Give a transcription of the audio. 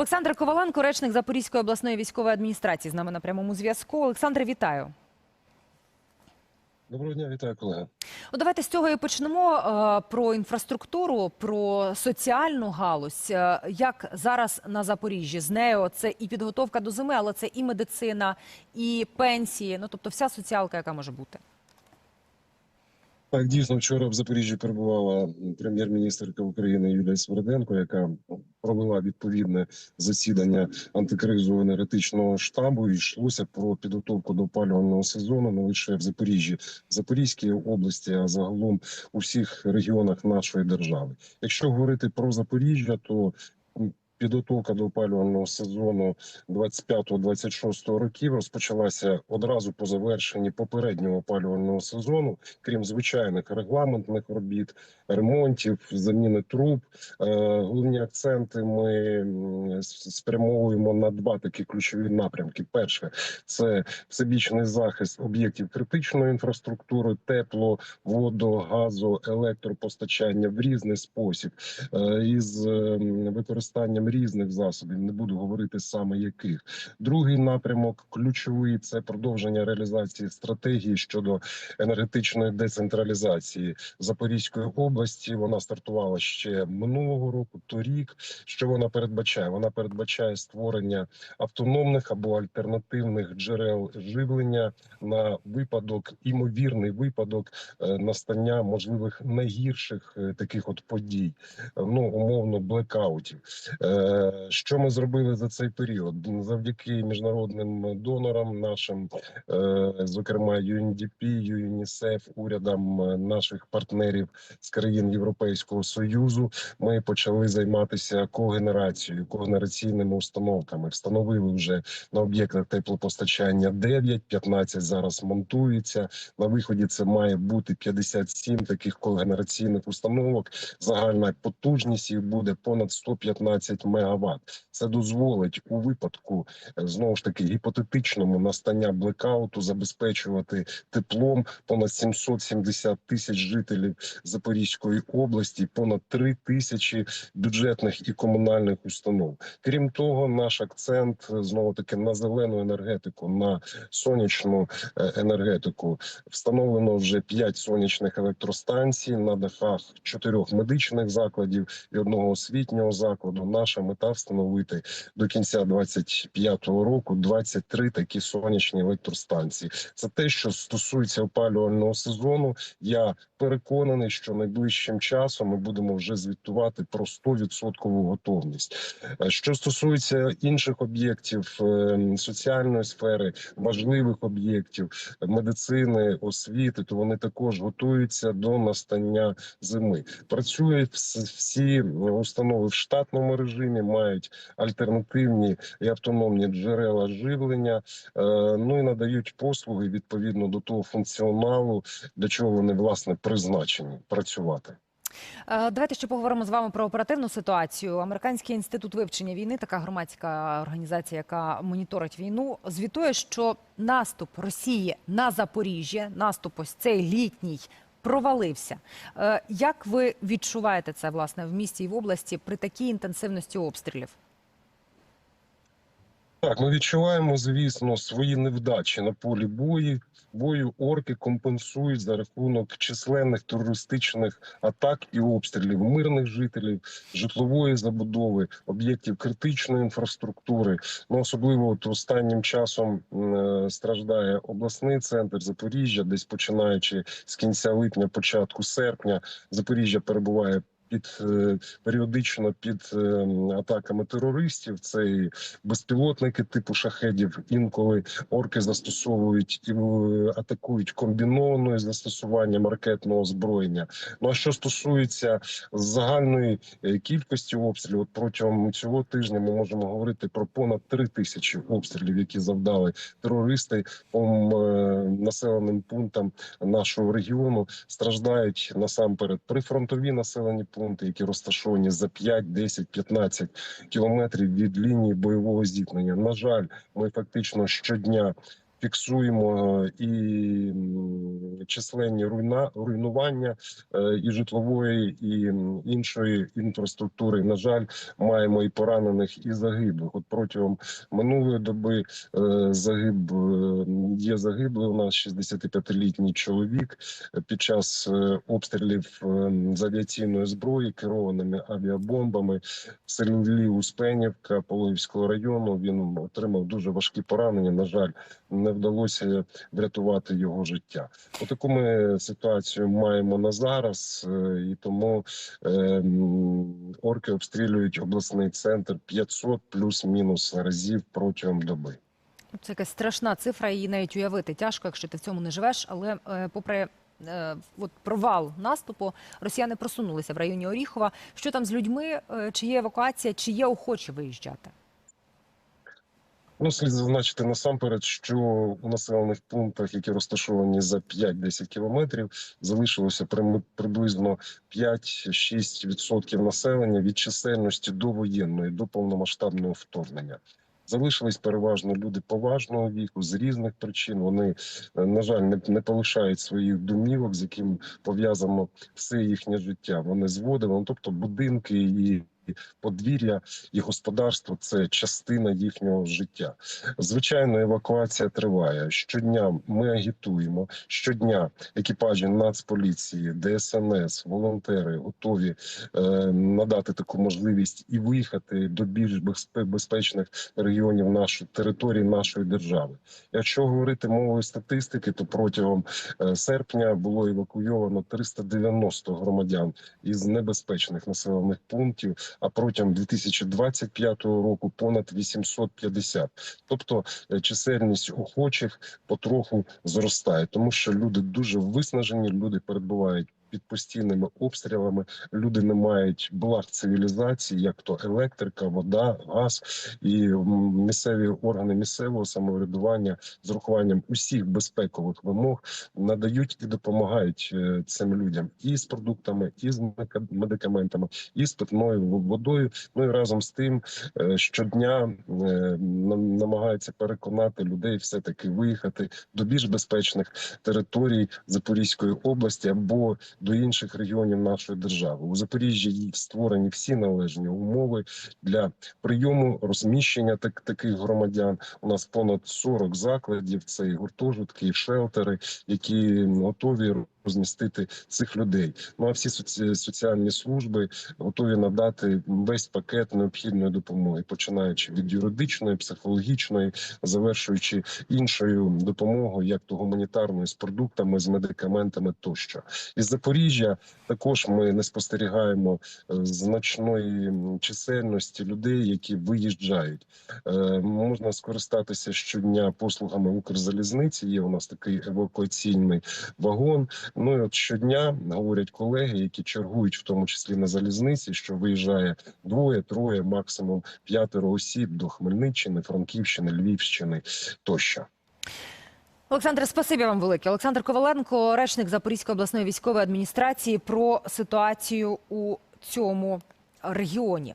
Олександр Коваленко, речник Запорізької обласної військової адміністрації, з нами на прямому зв'язку. Олександр, вітаю. Доброго дня, вітаю, колеги. Ну, давайте з цього і почнемо е, про інфраструктуру, про соціальну галузь. Е, Як зараз на Запоріжжі з нею це і підготовка до зими, але це і медицина, і пенсії. Ну тобто, вся соціалка, яка може бути. Так, дійсно, вчора в Запоріжжі перебувала прем'єр-міністрка України Юлія Сверденко, яка провела відповідне засідання антикризового енергетичного штабу. І йшлося про підготовку до опалювального сезону не лише в Запоріжжі, в Запорізькій області, а загалом у всіх регіонах нашої держави. Якщо говорити про Запоріжжя, то Підготовка до опалювального сезону 25-26 років розпочалася одразу по завершенні попереднього опалювального сезону, крім звичайних регламентних робіт, ремонтів, заміни труб. Е, Головні акценти ми спрямовуємо на два такі ключові напрямки. Перше це всебічний захист об'єктів критичної інфраструктури, тепло, водо, газу, електропостачання в різний спосіб е, із е, використанням різних засобів. Не буду говорити саме яких. Другий напрямок ключовий це продовження реалізації стратегії щодо енергетичної децентралізації Запорізької області. Вона стартувала ще минулого року. Торік що вона передбачає? Вона передбачає створення автономних або альтернативних джерел живлення на випадок, імовірний випадок е, настання можливих найгірших е, таких от подій, е, ну умовно блекаутів. Що ми зробили за цей період? Завдяки міжнародним донорам, нашим, е, зокрема UNDP, UNICEF, урядам е, наших партнерів з країн Європейського союзу, ми почали займатися когенерацією, когенераційними установками. Встановили вже на об'єктах теплопостачання 9, 15 зараз монтується. На виході це має бути 57 таких когенераційних установок. Загальна потужність їх буде понад 115 мегаватт. Це дозволить у випадку е, знову ж таки гіпотетичному настання блекауту забезпечувати теплом понад 770 тисяч жителів Запорізької області, понад 3 тисячі бюджетних і комунальних установ. Крім того, наш акцент е, знову таки на зелену енергетику, на сонячну е, енергетику. Встановлено вже 5 сонячних електростанцій на дахах чотирьох медичних закладів і одного освітнього закладу. Наша мета встановити до кінця 25-го року 23 такі сонячні електростанції. Це те, що стосується опалювального сезону. Я переконаний, що найближчим часом ми будемо вже звітувати про 100% готовність. Що стосується інших об'єктів е, соціальної сфери, важливих об'єктів медицини, освіти, то вони також готуються до настання зими. Працюють всі установи в штатному режимі, мають альтернативні і автономні джерела живлення. е, Ну і надають послуги відповідно до того функціоналу, для чого вони власне призначені працювати. Е, Давайте ще поговоримо з вами про оперативну ситуацію. Американський інститут вивчення війни, така громадська організація, яка моніторить війну, звітує, що наступ Росії на Запоріжжя, наступ ось цей літній. Провалився. Е, Як ви відчуваєте це власне в місті і в області при такій інтенсивності обстрілів? Так, ми відчуваємо, звісно, свої невдачі на полі бою. Бою орки компенсують за рахунок численних терористичних атак і обстрілів мирних жителів, житлової забудови, об'єктів критичної інфраструктури. Ну особливо от останнім часом е, страждає обласний центр Запоріжжя, десь починаючи з кінця липня, початку серпня, Запоріжжя перебуває. Під е, періодично під е, атаками терористів це і безпілотники типу шахедів. Інколи орки застосовують і е, атакують комбінованою з застосуванням ракетного озброєння. Ну а що стосується загальної кількості обстрілів, от протягом цього тижня ми можемо говорити про понад три тисячі обстрілів, які завдали терористи по населеним пунктам нашого регіону. Страждають насамперед прифронтові населені пункти, які розташовані за 5, 10, 15 кілометрів від лінії бойового зіткнення. На жаль, ми фактично щодня фіксуємо і численні руйна, руйнування е, і житлової, і іншої інфраструктури. На жаль, маємо і поранених, і загиблих. От протягом минулої доби е, загиб е, є загиблий. У нас 65-літній чоловік е, під час е, обстрілів е, з авіаційної зброї керованими авіабомбами в селі Успенівка Пологівського району. Він отримав дуже важкі поранення. На жаль, не вдалося врятувати його життя. Отаку ми ситуацію маємо на зараз, е, і тому е, орки обстрілюють обласний центр 500 плюс-мінус разів протягом доби. Це якась страшна цифра, її навіть уявити тяжко, якщо ти в цьому не живеш. Але е, попри е, от провал наступу, росіяни просунулися в районі Оріхова. Що там з людьми? Чи є евакуація, чи є охочі виїжджати? Ну, слід зазначити насамперед, що у населених пунктах, які розташовані за 5-10 кілометрів, залишилося приблизно 5-6% населення від чисельності до воєнної, до повномасштабного вторгнення. Залишились переважно люди поважного віку з різних причин. Вони е, на жаль не, не полишають своїх домівок, з яким пов'язано все їхнє життя. Вони зводили, ну, тобто будинки і подвір'я і господарство це частина їхнього життя. Звичайно, евакуація триває. Щодня ми агітуємо. Щодня екіпажі Нацполіції, ДСНС, волонтери готові е, надати таку можливість і виїхати до більш безпечних регіонів нашої території нашої держави. Якщо говорити мовою статистики, то протягом е, серпня було евакуйовано 390 громадян із небезпечних населених пунктів а протягом 2025 року понад 850. Тобто е, чисельність охочих потроху зростає, тому що люди дуже виснажені, люди перебувають. Під постійними обстрілами люди не мають благ цивілізації, як то електрика, вода, газ і місцеві органи місцевого самоврядування з урахуванням усіх безпекових вимог надають і допомагають е, цим людям і з продуктами, і з медикаментами, і з питною водою. Ну і разом з тим е, щодня е, нам- намагаються переконати людей все таки виїхати до більш безпечних територій Запорізької області або до інших регіонів нашої держави. У Запоріжжі створені всі належні умови для прийому розміщення так, таких громадян. У нас понад 40 закладів. Це і гуртожитки, і шелтери, які готові розмістити цих людей. Ну а всі соці- соціальні служби готові надати весь пакет необхідної допомоги, починаючи від юридичної, психологічної, завершуючи іншою допомогою, як то гуманітарною з продуктами, з медикаментами тощо. Із Запоріжжя також ми не спостерігаємо е, значної чисельності людей, які виїжджають. Е, Можна скористатися щодня послугами Укрзалізниці. Є у нас такий евакуаційний вагон. Ну і от щодня говорять колеги, які чергують, в тому числі на залізниці, що виїжджає двоє, троє, максимум п'ятеро осіб до Хмельниччини, Франківщини, Львівщини тощо. Олександре, спасибі вам велике. Олександр Коваленко, речник Запорізької обласної військової адміністрації, про ситуацію у цьому регіоні.